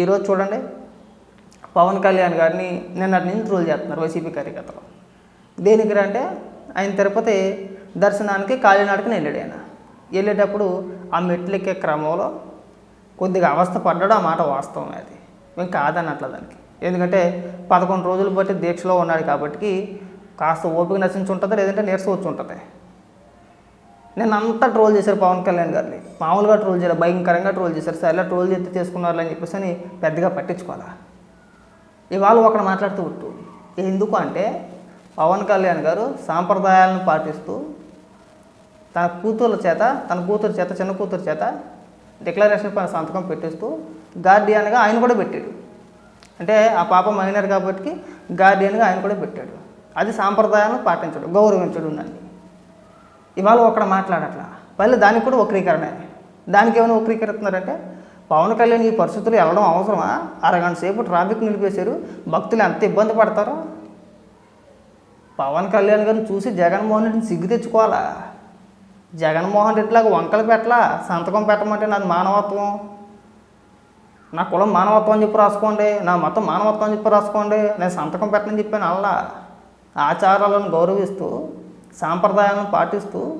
ఈరోజు చూడండి పవన్ కళ్యాణ్ గారిని నిన్నటి నుంచి ట్రోల్ చేస్తున్నారు వైసీపీ కార్యకర్తలు. దేనికి అంటే ఆయన తిరుపతి దర్శనానికి కాలినాడకని వెళ్ళాడు ఆయన. వెళ్ళేటప్పుడు ఆ మెట్లు ఎక్కే క్రమంలో కొద్దిగా అవస్థ పడ్డాడు ఆ మాట వాస్తవం అది. మేము కాదన్నట్ల దానికి. ఎందుకంటే పదకొండు రోజులు బట్టి దీక్షలో ఉన్నాడు కాబట్టి కాస్త ఓపిక నశించి ఉంటుంది లేదంటే నీరసం వచ్చి ఉంటుంది? నేను అంతా ట్రోల్ చేశారు పవన్ కళ్యాణ్ గారిని. మామూలుగా ట్రోల్ చేయాలి భయంకరంగా ట్రోల్ చేశారు. సరే ట్రోల్ చేస్తే చేసుకున్నారు అని చెప్పేసి అని పెద్దగా పట్టించుకోవాలా? ఇవాళ ఒకడు మాట్లాడుతూ ఉంటూ ఎందుకు అంటే పవన్ కళ్యాణ్ గారు సాంప్రదాయాలను పాటిస్తూ తన కూతుర్ల చేత తన కూతురు చేత చిన్న కూతురు చేత డిక్లరేషన్ పైన సంతకం పెట్టిస్తూ గార్డియన్గా ఆయన కూడా పెట్టాడు. అంటే ఆ పాప మైనర్ కాబట్టి గార్డియన్గా ఆయన కూడా పెట్టాడు. అది సాంప్రదాయాలను పాటించడు గౌరవించడు నన్ను ఇవాళ ఒకడు మాట్లాడట్లా. మళ్ళీ దానికి కూడా వక్రీకరణ. దానికి ఏమైనా వక్రీకరిస్తున్నారంటే? పవన్ కళ్యాణ్ ఈ పరిస్థితులు వెళ్ళడం అవసరమా? అరగంట సేపు ట్రాఫిక్ నిలిపేశారు. భక్తులు ఎంత ఇబ్బంది పడతారో? పవన్ కళ్యాణ్ గారిని చూసి జగన్మోహన్ రెడ్డిని సిగ్గు తెచ్చుకోవాలా? జగన్మోహన్ రెడ్డిలాగా వంకలు పెట్టలా? సంతకం పెట్టమంటే నాది మానవత్వం. నా కులం మానవత్వం అని చెప్పి రాసుకోండి. నా మతం మానవత్వం అని చెప్పి రాసుకోండి. నేను సంతకం పెట్టనని చెప్పాను అల్లా. ఆచారాలను గౌరవిస్తూ సాంప్రదాయాలను పాటిస్తూ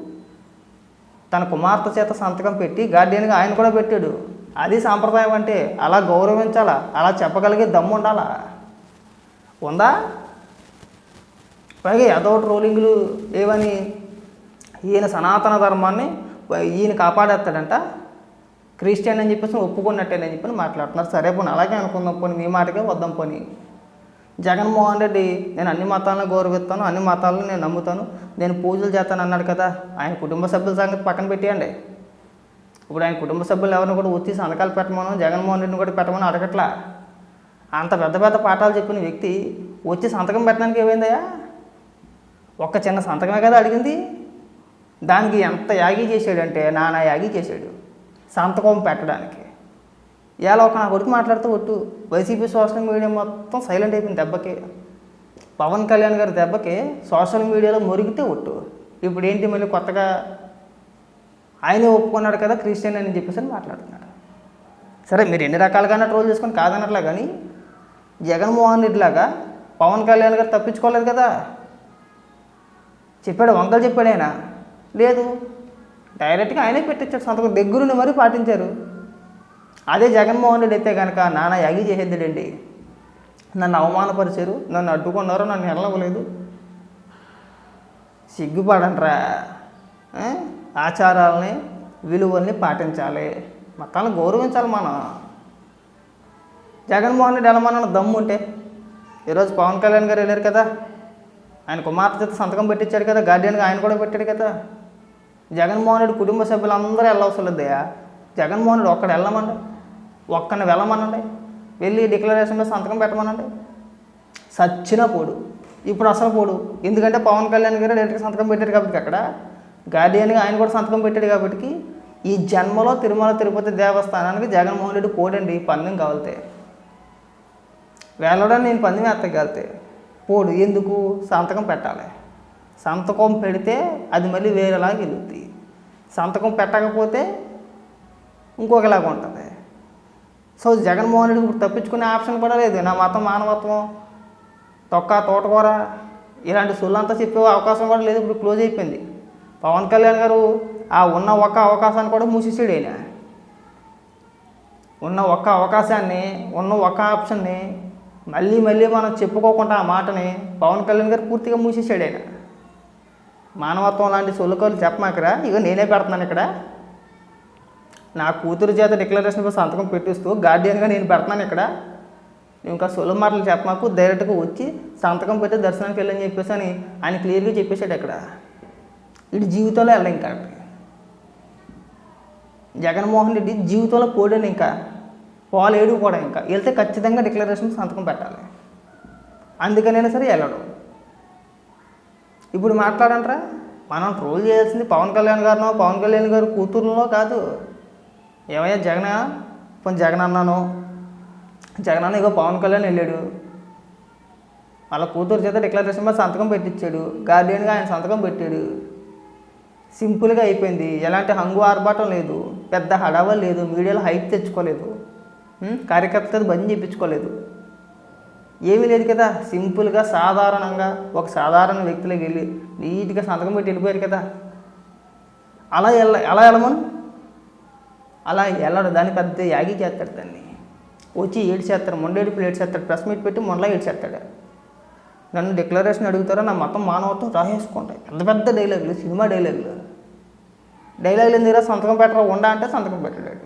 తన కుమార్తె చేత సంతకం పెట్టి గార్డియన్గా ఆయన కూడా పెట్టాడు. అది సాంప్రదాయం అంటే అలా గౌరవించాలా? అలా చెప్పగలిగే దమ్ము ఉండాలా? ఉందా? పైగా ఏదో రోలింగ్లు ఏవని ఈయన సనాతన ధర్మాన్ని ఈయన కాపాడేస్తాడంట. క్రిస్టియన్ అని చెప్పేసి ఒప్పుకున్నట్టేనని చెప్పి మాట్లాడుతున్నారు. సరే పోనీ అలాగే అనుకుందాం పోనీ మీ మాటకే వద్దాం పోనీ. జగన్మోహన్ రెడ్డి నేను అన్ని మతాలను గౌరవిస్తాను అన్ని మతాలను నేను నమ్ముతాను. నేను పూజలు చేస్తాను అన్నాడు కదా ఆయన కుటుంబ సభ్యుల సంగతి పక్కన పెట్టేయండి. ఇప్పుడు ఆయన కుటుంబ సభ్యులు ఎవరిని కూడా వచ్చి సంతకాలు పెట్టమను జగన్మోహన్ రెడ్డిని కూడా పెట్టమని అడగట్లా. అంత పెద్ద పెద్ద పాఠాలు చెప్పిన వ్యక్తి వచ్చి సంతకం పెట్టడానికి ఏమైందయ్యా? ఒక్క చిన్న సంతకమే కదా అడిగింది. దానికి ఎంత యాగి చేశాడంటే నానా యాగి చేశాడు. సంతకం పెట్టడానికి. ఇలా ఒక నా కొడుకు మాట్లాడుతూ ఒట్టు. వైసీపీ సోషల్ మీడియా మొత్తం సైలెంట్ అయిపోయింది దెబ్బకి. పవన్ కళ్యాణ్ గారి దెబ్బకి సోషల్ మీడియాలో మురిగితే ఒట్టు. ఇప్పుడు ఏంటి మళ్ళీ కొత్తగా ఆయనే ఒప్పుకున్నాడు కదా క్రిస్టియన్ అని చెప్పేసి అని మాట్లాడుతున్నాడు. సరే మీరు ఎన్ని రకాలుగానే ట్రోల్ చేసుకొని కాదనట్లా కానీ జగన్మోహన్ రెడ్డి లాగా పవన్ కళ్యాణ్ గారు తప్పించుకోలేదు కదా. చెప్పాడు వంకలు చెప్పాడు ఆయన. లేదు డైరెక్ట్గా ఆయనే పెట్టించాడు సంతకం దగ్గరుండి మరీ పాటించారు. అదే జగన్మోహన్ రెడ్డి అయితే కనుక నాన్న యాగి చేసేద్దాడండి. నన్ను అవమానపరిచారు నన్ను అడ్డుకున్నారు నన్ను వెళ్ళవలేదు సిగ్గుపడంట్రా ఆచారాలని విలువల్ని పాటించాలి. మతాలను గౌరవించాలి మనం. జగన్మోహన్ రెడ్డి వెళ్ళమన్న దమ్ము ఉంటే. ఈరోజు పవన్ కళ్యాణ్ గారు వెళ్ళారు కదా. ఆయన కుమార్తె చేత సంతకం పెట్టించాడు కదా గార్డియన్గా ఆయన కూడా పెట్టాడు కదా. జగన్మోహన్ రెడ్డి కుటుంబ సభ్యులందరూ వెళ్ళవసరం లేదయ్యా. జగన్మోహన్ రెడ్డి ఒక్కడ వెళ్ళమండి ఒక్కని వెళ్ళమనండి. వెళ్ళి డిక్లరేషన్లో సంతకం పెట్టమనండి. సచ్చిన పోడు. ఇప్పుడు అసలు పోడు. ఎందుకంటే పవన్ కళ్యాణ్ గారు డైరెక్ట్గా సంతకం పెట్టాడు కాబట్టి అక్కడ. గార్డియన్గా ఆయన కూడా సంతకం పెట్టాడు కాబట్టి ఈ జన్మలో తిరుమల తిరుపతి దేవస్థానానికి జగన్మోహన్ రెడ్డి పోడండి. పందెం కావాలితే. వెళ్ళడం నేను పందెం ఎత్తగలితే పోడు. ఎందుకు? సంతకం పెట్టాలి. సంతకం పెడితే అది మళ్ళీ వేరేలాగా వెళ్తుంది సంతకం పెట్టకపోతే ఇంకొకలాగా ఉంటుంది. సో జగన్మోహన్ రెడ్డి ఇప్పుడు తప్పించుకునే ఆప్షన్ కూడా లేదు. నా మతం మానవత్వం తొక్క తోటకూర ఇలాంటి సొల్లంతా చెప్పే అవకాశం కూడా లేదు. ఇప్పుడు క్లోజ్ అయిపోయింది. పవన్ కళ్యాణ్ గారు ఆ ఉన్న ఒక్క అవకాశాన్ని కూడా మూసేసాడు ఆయన. ఉన్న ఒక్క అవకాశాన్ని ఉన్న ఒక్క ఆప్షన్ని మళ్ళీ మళ్ళీ మనం చెప్పుకోకుండా ఆ మాటని పవన్ కళ్యాణ్ గారు పూర్తిగా మూసేసాడు ఆయన. మానవత్వం లాంటి సొలుకలు చెప్పమాకరా? ఇక నేనే పెడుతున్నాను ఇక్కడ. నా కూతురు చేత డిక్లరేషన్ పై సంతకం పెట్టిస్తూ గార్డియన్గా నేను పెడతాను ఇక్కడ. నువ్వు ఇంకా సొలు మాటలు చెప్పమాకు డైరెక్ట్గా వచ్చి సంతకం పెట్టి దర్శనానికి వెళ్ళని చెప్పేసి అని ఆయన క్లియర్గా చెప్పేశాడు ఇక్కడ. ఇటు జీవితంలో వెళ్ళాం ఇంకా. జగన్మోహన్ రెడ్డి జీవితంలో పోడాను ఇంకా. పోలేడు కూడా ఇంకా. వెళ్తే ఖచ్చితంగా డిక్లరేషన్ సంతకం పెట్టాలి. అందుకనైనా సరే వెళ్ళడు. ఇప్పుడు మాట్లాడంటారా మనం ట్రోల్ చేయాల్సింది పవన్ కళ్యాణ్ గారినో పవన్ కళ్యాణ్ గారు కూతురులో కాదు. ఏమయ్యా జగన్? పోనీ జగన్ అన్నాను జగన్ అన్న ఇగో పవన్ కళ్యాణ్ వెళ్ళాడు. వాళ్ళ కూతురు చేత డిక్లరేషన్ మీద సంతకం పెట్టించాడు గార్డియన్గా ఆయన సంతకం పెట్టాడు. సింపుల్గా అయిపోయింది. ఎలాంటి హంగు ఆర్భాటం లేదు. పెద్ద హడావ లేదు. మీడియాలో హైప్ తెచ్చుకోలేదు. కార్యకర్త కార్యకర్తలు బంద్ చేయించుకోలేదు ఏమీ లేదు కదా. సింపుల్గా సాధారణంగా ఒక సాధారణ వ్యక్తులకు వెళ్ళి నీట్గా సంతకం పెట్టి వెళ్ళిపోయారు కదా. అలా వెళ్ళ అలా వెళ్ళమను? అలా వెళ్ళడు దాన్ని పెద్ద యాగి చేస్తాడు దాన్ని. వచ్చి ఏడు చేస్తాడు మొండేడుపులు ఏడు ప్రెస్ మీట్ పెట్టి మొండలా ఏడు చేస్తాడు నన్ను డిక్లరేషన్ అడుగుతారో నా మొత్తం మానవత్వం రాసేసుకుంటాయి. పెద్ద పెద్ద డైలాగులు సినిమా డైలాగులు. డైలాగులు ఎందుకు సంతకం పెట్టరా ఉండా అంటే సంతకం పెట్టాడు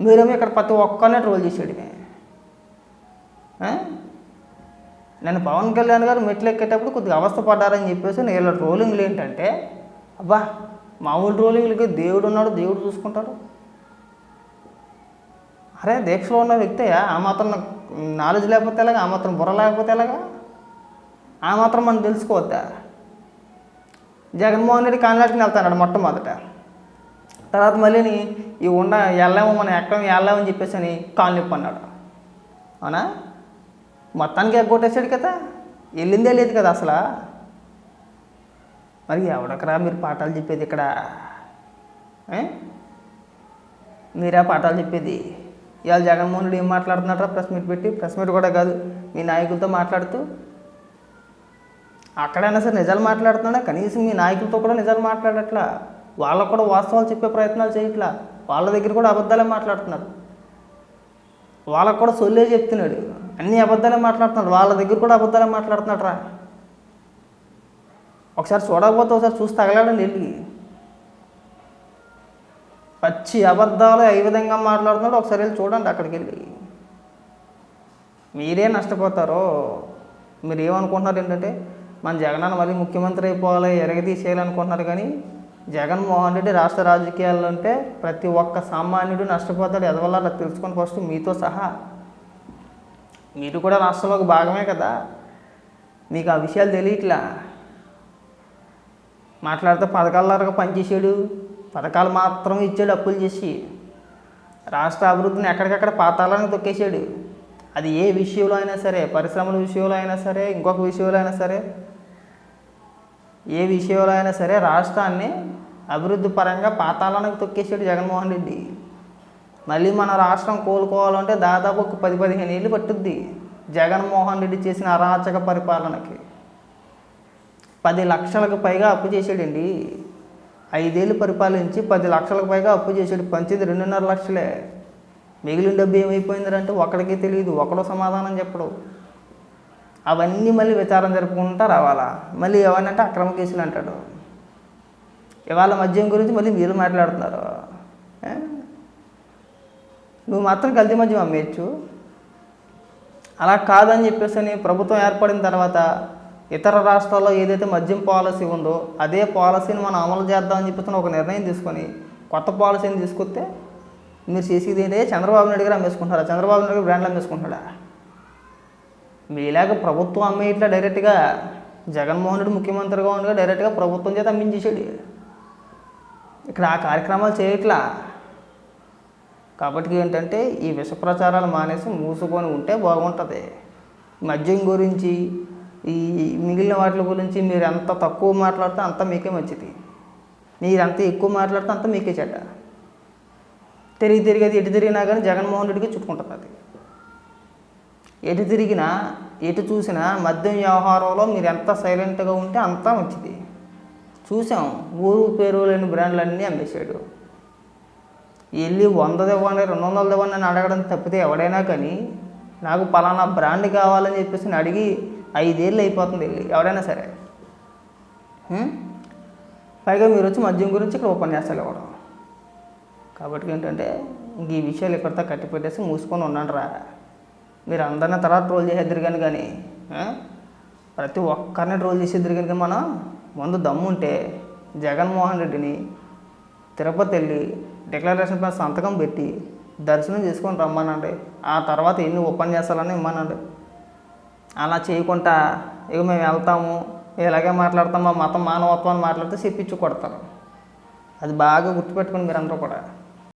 మీరేమో ఇక్కడ ప్రతి ఒక్కరినే ట్రోల్ చేసాడు నన్ను నేను పవన్ కళ్యాణ్ గారు మెట్లు ఎక్కేటప్పుడు కొద్దిగా అవస్థ పడ్డారని చెప్పేసి నేను రోలింగ్లు ట్రోలింగ్లు ఏంటంటే అబ్బా మామూలు ట్రోలింగ్లకి దేవుడు ఉన్నాడు దేవుడు చూసుకుంటాడు. అరే దీక్షలో ఉన్న వ్యక్తి ఆ మాత్రం నాలెడ్జ్ లేకపోతే ఎలాగా? ఆ మాత్రం బుర్ర లేకపోతే ఎలాగా? ఆ మాత్రం మనం తెలుసుకోవద్దా? జగన్మోహన్ రెడ్డి కాన్లాట్ని వెళ్తాడు మొట్టమొదట. తర్వాత మళ్ళీ ఈ ఉండ వెళ్ళాము మనం ఎక్కడం వెళ్ళామని చెప్పేసి అని కాలు నొప్పి అన్నాడు అవునా? మొత్తానికి ఎగ్గొట్టేసాడు కదా? వెళ్ళిందే లేదు కదా అసలు? మరి ఎవడకరా మీరు పాఠాలు చెప్పేది ఇక్కడ? మీరా పాఠాలు చెప్పేది? ఇవాళ జగన్మోహన్ రెడ్డి ఏం మాట్లాడుతున్నారా ప్రెస్ మీట్ పెట్టి ప్రెస్ మీట్ కూడా కాదు మీ నాయకులతో మాట్లాడుతూ. అక్కడైనా సరే నిజాలు మాట్లాడుతున్నాడా? కనీసం మీ నాయకులతో కూడా నిజాలు మాట్లాడట్లా? వాళ్ళకు కూడా వాస్తవాలు చెప్పే ప్రయత్నాలు చేయట్లా? వాళ్ళ దగ్గర కూడా అబద్ధాలే మాట్లాడుతున్నారు వాళ్ళకు కూడా సొల్లే చెప్తున్నాడు. అన్ని అబద్ధాలే మాట్లాడుతున్నాడు. వాళ్ళ దగ్గర కూడా అబద్ధాలే మాట్లాడుతున్నాడు రా ఒకసారి చూడకపోతే ఒకసారి చూసి తగలాడండి వెళ్ళి పచ్చి అబద్ధాలు ఏ విధంగా మాట్లాడుతున్నాడు ఒకసారి వెళ్ళి చూడండి అక్కడికి వెళ్ళి. మీరే నష్టపోతారో మీరు ఏమనుకుంటున్నారు ఏంటంటే మన జగనన్న మళ్ళీ ముఖ్యమంత్రి అయిపోవాలి ఎరగదీసేయాలనుకుంటున్నారు కానీ జగన్మోహన్ రెడ్డి రాష్ట్ర రాజకీయాల్లో ఉంటే ప్రతి ఒక్క సామాన్యుడు నష్టపోతాడు ఎదవల్ల అలా తెలుసుకొని ఫస్ట్ మీతో సహా. మీరు కూడా రాష్ట్రంలో ఒక భాగమే కదా. మీకు ఆ విషయాలు తెలియట్లా. మాట్లాడితే పథకాలలాగా పనిచేసాడు పథకాలు మాత్రం ఇచ్చాడు అప్పులు చేసి. రాష్ట్ర అభివృద్ధిని ఎక్కడికక్కడ పాతాలను తొక్కేసాడు అది ఏ విషయంలో అయినా సరే పరిశ్రమల విషయంలో అయినా సరే ఇంకొక విషయంలో అయినా సరే ఏ విషయంలో అయినా సరే రాష్ట్రాన్ని అభివృద్ధి పరంగా పాతాళానికి తొక్కేసాడు జగన్మోహన్ రెడ్డి. మళ్ళీ మన రాష్ట్రం కోలుకోవాలంటే దాదాపు ఒక పది పదిహేను ఏళ్ళు పట్టుద్ది జగన్మోహన్ రెడ్డి చేసిన అరాచక పరిపాలనకి. పది లక్షలకు పైగా అప్పు చేసాడండి ఐదేళ్ళు పరిపాలించి పది లక్షలకు పైగా అప్పు చేశాడు. పంచింది రెండున్నర లక్షలే. మిగిలిన డబ్బు ఏమైపోయిందంటే ఒకడికి తెలియదు. ఒకడో సమాధానం చెప్పడు. అవన్నీ మళ్ళీ విచారం జరుపుకుంటా రావాలా? మళ్ళీ ఏమనంటే అక్రమ కేసులు అంటాడు. ఇవాళ మద్యం గురించి మళ్ళీ మీరు మాట్లాడుతున్నారు. నువ్వు మాత్రం కల్తీ మద్యం అమ్మేయచ్చు. అలా కాదని చెప్పేసి అని ప్రభుత్వం ఏర్పడిన తర్వాత ఇతర రాష్ట్రాల్లో ఏదైతే మద్యం పాలసీ ఉందో అదే పాలసీని మనం అమలు చేద్దామని చెప్పి ఒక నిర్ణయం తీసుకొని కొత్త పాలసీని తీసుకొస్తే మీరు చేసేది ఏంటంటే చంద్రబాబు నాయుడు గారు అమ్మేసుకుంటారా చంద్రబాబు నాయుడు గారు బ్రాండ్లు అమ్మేసుకుంటాడా మీలాగ ప్రభుత్వం అమ్మేట్లా డైరెక్ట్గా జగన్మోహన్ రెడ్డి ముఖ్యమంత్రిగా ఉండగా డైరెక్ట్గా ప్రభుత్వం చేత అమ్మించేసాడు ఇక్కడ ఆ కార్యక్రమాలు చేయట్లా? కాబట్టి ఏంటంటే ఈ విష ప్రచారాలు మానేసి మూసుకొని ఉంటే బాగుంటుంది. మద్యం గురించి ఈ మిగిలిన వాటి గురించి మీరు ఎంత తక్కువ మాట్లాడితే అంత మీకే మంచిది. మీరు ఎంత ఎక్కువ మాట్లాడితే అంత మీకే చెడ్డ. తిరిగి తిరిగి అది ఎటు తిరిగినా కానీ జగన్మోహన్ రెడ్డికి చుట్టుకుంటుంది అది. ఎటు తిరిగినా ఎటు చూసినా మద్యం వ్యవహారంలో మీరు ఎంత సైలెంట్గా ఉంటే అంత మంచిది. చూసాం ఊరు పేరు లేని బ్రాండ్లు అన్నీ అమ్మేశాడు. వెళ్ళి వందది ఇవ్వండి రెండు వందలది ఇవ్వండి అని అడగడం తప్పితే ఎవడైనా కానీ నాకు పలానా బ్రాండ్ కావాలని చెప్పేసి నేను అడిగి ఐదేళ్ళు అయిపోతుంది. ఎవరైనా సరే. పైగా మీరు వచ్చి మద్యం గురించి ఇక్కడ ఉపన్యాసాలు ఇవ్వడం. కాబట్టి ఏంటంటే ఇంక ఈ విషయాలు ఇక్కడితో కట్టిపెట్టేసి మూసుకొని ఉండండి రా. మీరు అందరిని తర్వాత ట్రోల్ చేసేద్దరు కానీ కానీ ప్రతి ఒక్కరిని ట్రోల్ చేసేద్దరు కనుక మనం ముందు దమ్ముంటే జగన్మోహన్ రెడ్డిని తిరుపతి వెళ్ళి డిక్లరేషన్ పైన సంతకం పెట్టి దర్శనం చేసుకొని రమ్మనండి. ఆ తర్వాత ఎన్ని ఉపన్యాసాలన్నీ ఇమ్మనండి. అలా చేయకుండా ఇక మేము వెళ్తాము ఇలాగే మాట్లాడతాం మా మతం మానవత్వాన్ని మాట్లాడితే చెప్పించి కొడతారు. అది బాగా గుర్తుపెట్టుకుని మీరందరూ కూడా.